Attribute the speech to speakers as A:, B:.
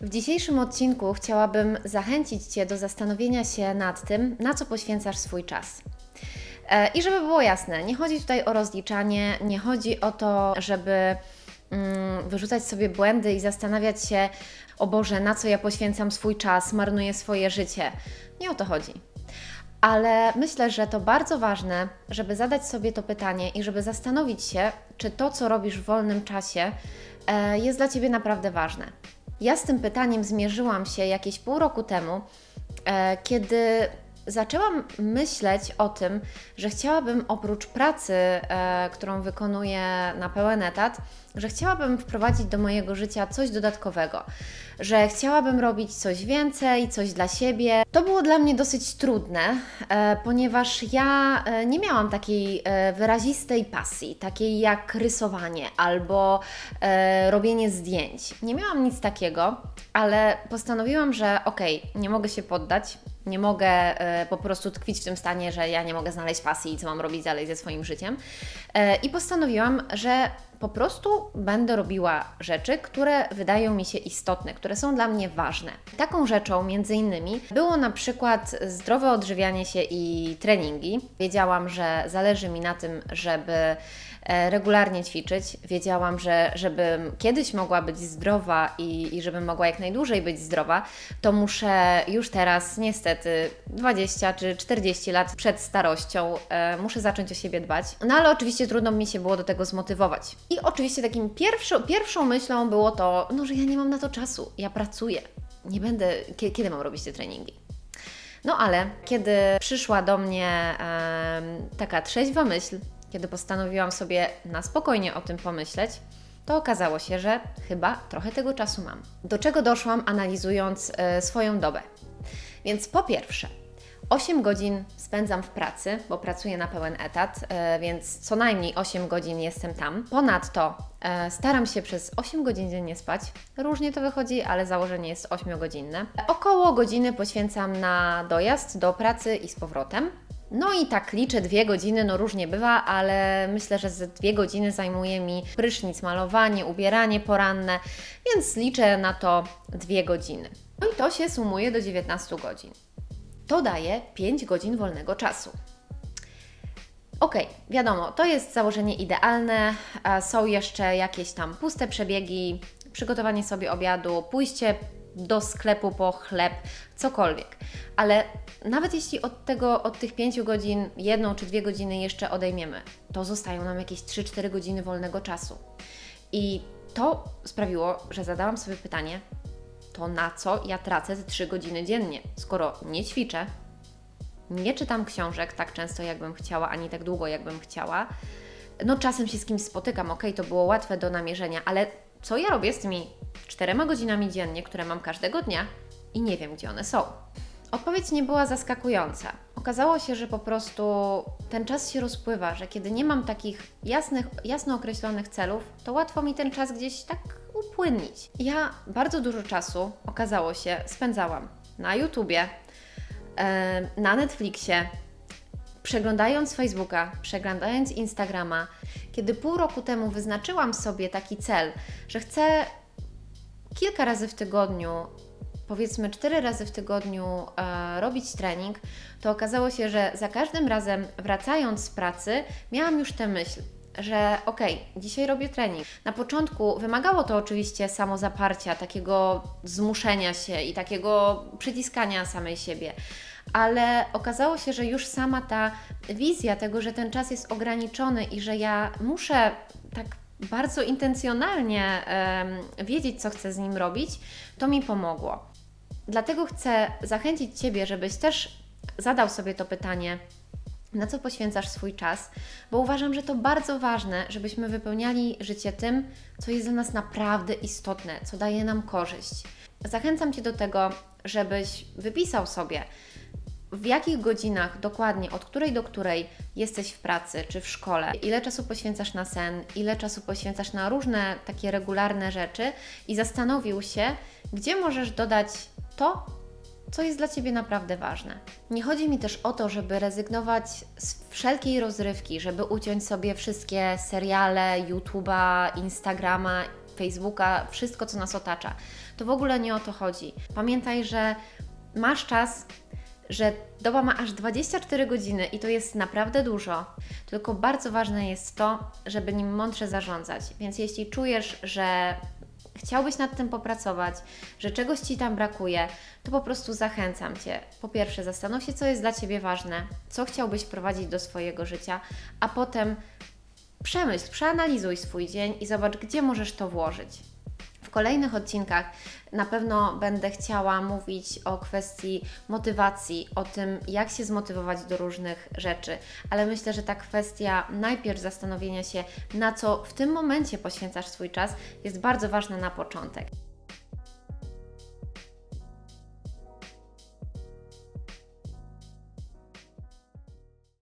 A: W dzisiejszym odcinku chciałabym zachęcić Cię do zastanowienia się nad tym, na co poświęcasz swój czas. E, I żeby było jasne, nie chodzi tutaj o rozliczanie, nie chodzi o to, żeby mm, wyrzucać sobie błędy i zastanawiać się, o Boże, na co ja poświęcam swój czas, marnuję swoje życie. Nie o to chodzi. Ale myślę, że to bardzo ważne, żeby zadać sobie to pytanie i żeby zastanowić się, czy to, co robisz w wolnym czasie, e, jest dla Ciebie naprawdę ważne. Ja z tym pytaniem zmierzyłam się jakieś pół roku temu, e, kiedy zaczęłam myśleć o tym, że chciałabym oprócz pracy, e, którą wykonuję na pełen etat, że chciałabym wprowadzić do mojego życia coś dodatkowego, że chciałabym robić coś więcej, coś dla siebie. To było dla mnie dosyć trudne, e, ponieważ ja e, nie miałam takiej e, wyrazistej pasji, takiej jak rysowanie albo e, robienie zdjęć. Nie miałam nic takiego, ale postanowiłam, że okej, nie mogę się poddać, nie mogę e, po prostu tkwić w tym stanie, że ja nie mogę znaleźć pasji i co mam robić dalej ze swoim życiem. E, I postanowiłam, że po prostu będę robiła rzeczy, które wydają mi się istotne, które są dla mnie ważne. Taką rzeczą między innymi było na przykład zdrowe odżywianie się i treningi. Wiedziałam, że zależy mi na tym, żeby e, regularnie ćwiczyć. Wiedziałam, że żebym kiedyś mogła być zdrowa i, i żebym mogła jak najdłużej być zdrowa, to muszę już teraz, niestety, 20 czy 40 lat przed starością, e, muszę zacząć o siebie dbać. No ale oczywiście trudno mi się było do tego zmotywować. I oczywiście takim pierwszą, pierwszą myślą było to, no, że ja nie mam na to czasu, ja pracuję. Nie będę, kie- kiedy mam robić te treningi? No ale kiedy przyszła do mnie em, taka trzeźwa myśl, kiedy postanowiłam sobie na spokojnie o tym pomyśleć, to okazało się, że chyba trochę tego czasu mam. Do czego doszłam analizując e, swoją dobę? Więc po pierwsze, 8 godzin spędzam w pracy, bo pracuję na pełen etat, e, więc co najmniej 8 godzin jestem tam. Ponadto e, staram się przez 8 godzin dziennie spać. Różnie to wychodzi, ale założenie jest 8-godzinne. Około godziny poświęcam na dojazd do pracy i z powrotem. No i tak liczę dwie godziny, no różnie bywa, ale myślę, że ze dwie godziny zajmuje mi prysznic, malowanie, ubieranie poranne, więc liczę na to dwie godziny. No i to się sumuje do 19 godzin. To daje 5 godzin wolnego czasu. Ok, wiadomo, to jest założenie idealne. Są jeszcze jakieś tam puste przebiegi, przygotowanie sobie obiadu, pójście do sklepu po chleb, cokolwiek. Ale nawet jeśli od tego, od tych 5 godzin, jedną czy dwie godziny jeszcze odejmiemy, to zostają nam jakieś 3-4 godziny wolnego czasu. I to sprawiło, że zadałam sobie pytanie, to na co ja tracę te 3 godziny dziennie, skoro nie ćwiczę, nie czytam książek tak często, jakbym chciała, ani tak długo, jakbym chciała. No, czasem się z kimś spotykam, ok, to było łatwe do namierzenia, ale co ja robię z tymi czterema godzinami dziennie, które mam każdego dnia i nie wiem, gdzie one są? Odpowiedź nie była zaskakująca. Okazało się, że po prostu ten czas się rozpływa, że kiedy nie mam takich jasnych, jasno określonych celów, to łatwo mi ten czas gdzieś tak upłynnić. Ja bardzo dużo czasu, okazało się, spędzałam na YouTubie, e, na Netflixie, przeglądając Facebooka, przeglądając Instagrama, kiedy pół roku temu wyznaczyłam sobie taki cel, że chcę kilka razy w tygodniu, powiedzmy cztery razy w tygodniu e, robić trening, to okazało się, że za każdym razem wracając z pracy, miałam już tę myśl, że okej, dzisiaj robię trening. Na początku wymagało to oczywiście samozaparcia, takiego zmuszenia się i takiego przyciskania samej siebie, ale okazało się, że już sama ta wizja tego, że ten czas jest ograniczony i że ja muszę tak bardzo intencjonalnie em, wiedzieć, co chcę z nim robić, to mi pomogło. Dlatego chcę zachęcić Ciebie, żebyś też zadał sobie to pytanie, na co poświęcasz swój czas, bo uważam, że to bardzo ważne, żebyśmy wypełniali życie tym, co jest dla nas naprawdę istotne, co daje nam korzyść. Zachęcam Cię do tego, żebyś wypisał sobie, w jakich godzinach dokładnie, od której do której jesteś w pracy czy w szkole, ile czasu poświęcasz na sen, ile czasu poświęcasz na różne takie regularne rzeczy i zastanowił się, gdzie możesz dodać to, co jest dla Ciebie naprawdę ważne. Nie chodzi mi też o to, żeby rezygnować z wszelkiej rozrywki, żeby uciąć sobie wszystkie seriale, YouTube'a, Instagrama Facebooka, wszystko, co nas otacza. To w ogóle nie o to chodzi. Pamiętaj, że masz czas, że doba ma aż 24 godziny i to jest naprawdę dużo. Tylko bardzo ważne jest to, żeby nim mądrze zarządzać. Więc jeśli czujesz, że chciałbyś nad tym popracować, że czegoś Ci tam brakuje, to po prostu zachęcam Cię. Po pierwsze, zastanów się, co jest dla Ciebie ważne, co chciałbyś wprowadzić do swojego życia, a potem przemyśl, przeanalizuj swój dzień i zobacz, gdzie możesz to włożyć. W kolejnych odcinkach na pewno będę chciała mówić o kwestii motywacji, o tym, jak się zmotywować do różnych rzeczy, ale myślę, że ta kwestia najpierw zastanowienia się, na co w tym momencie poświęcasz swój czas, jest bardzo ważna na początek.